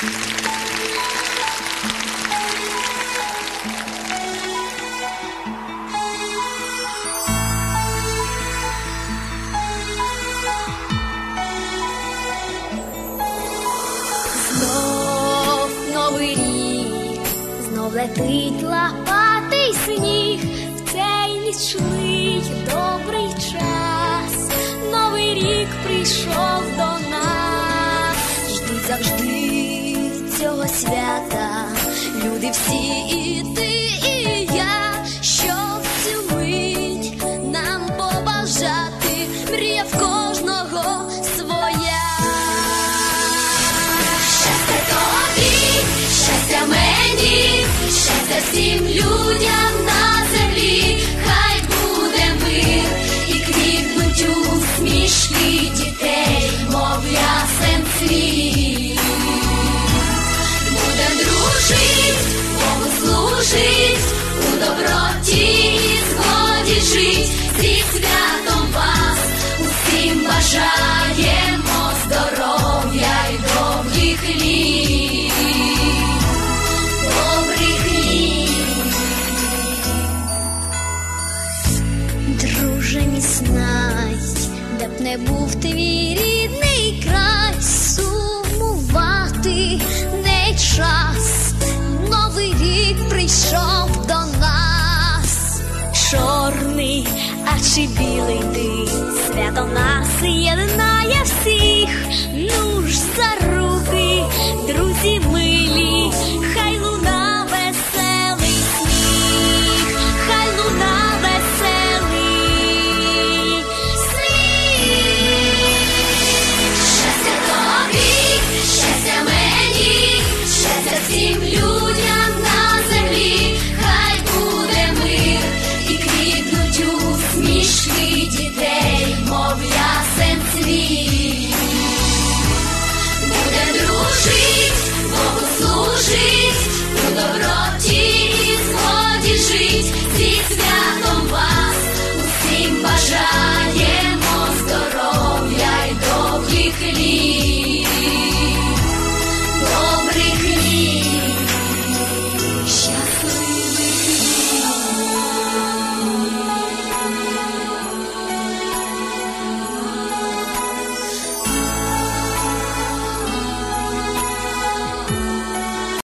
Знов новий рік, знов летить лопатий сніг, в цей нічний добрий час. Новий рік прийшов до нас, ждуть завжди свята. Люди всі і ти, і я, цю мить нам побажати, мрія в кожного своя. Щастя тобі, щастя мені, щастя всім людям служить, у доброті згоді жить, зі святом вас усім бажаємо здоров'я й довгих літ, добрих літ. Друже міцнай, де б не був твій рідний край, Чи білий ти, свято нас єднає всіх, ну ж зараз. жизнь в доброте.